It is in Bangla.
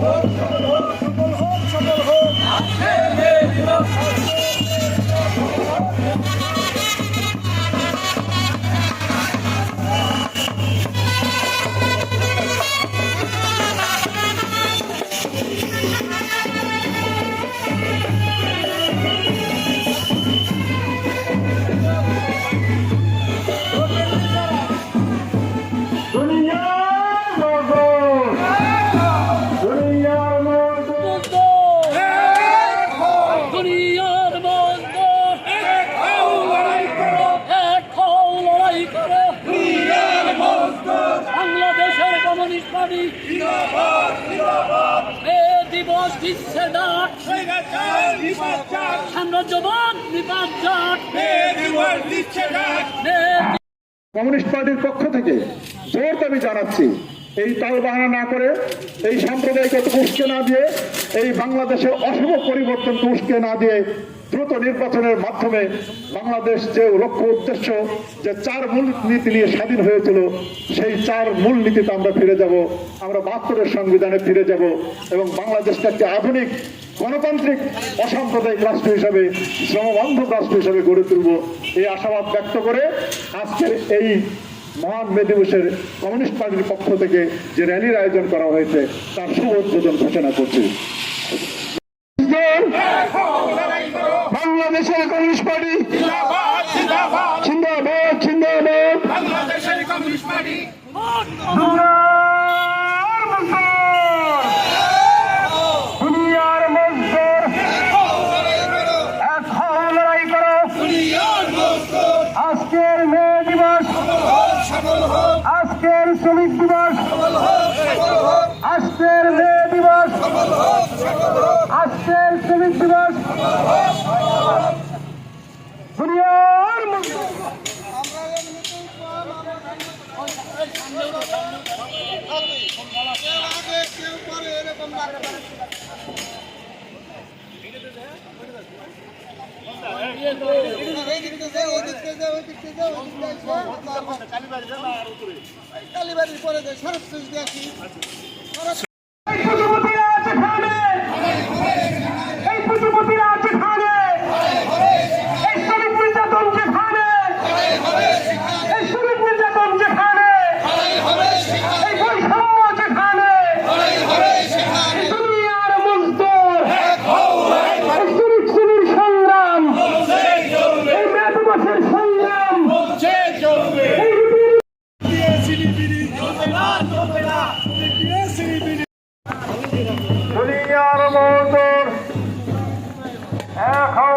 দুনিয়ার দিবস দিচ্ছে ডাক। সাম্রাজ্যবাদ নিপাত জাট কমিউনিস্ট পার্টির পক্ষ থেকে জোর দাবি জানাচ্ছি এই তাল বাহানা না করে এই সাম্প্রদায়িকতা উস্কে না দিয়ে এই বাংলাদেশের অশুভ পরিবর্তন উস্কে না দিয়ে দ্রুত নির্বাচনের মাধ্যমে বাংলাদেশ যে লক্ষ্য উদ্দেশ্য, যে চার মূল নীতি নিয়ে স্বাধীন হয়েছিল, সেই চার মূল নীতিতে আমরা ফিরে যাব। আমরা বাহাত্তরের সংবিধানে ফিরে যাব এবং বাংলাদেশকে একটি আধুনিক, গণতান্ত্রিক, অসাম্প্রদায়িক রাষ্ট্র হিসাবে শ্রমবান্ধব রাষ্ট্র হিসাবে গড়ে তুলব। এই আশাবাদ ব্যক্ত করে আজকের এই মহান মে দিবসের কমিউনিস্ট পার্টির পক্ষ থেকে যে র্যালির আয়োজন করা হয়েছে, তার শুভ উদ্বোধন ঘোষণা করছি। বাংলাদেশের কমিউনিস্ট পার্টি জিন্দাবাদ জিন্দাবাদ বাংলাদেশের কমিউনিস্ট পার্টি দুনিয়ার মজদুর দুনিয়ার মজদুর এক হও লড়াই করো আজকের মে দিবস আজকের শ্রমিক দিবস আজকের মে দিবস আজকের শ্রমিক দিবস কালীবাড়ির পরে সরস্বতী দেখি দুনিয়ার মৌতুর এখন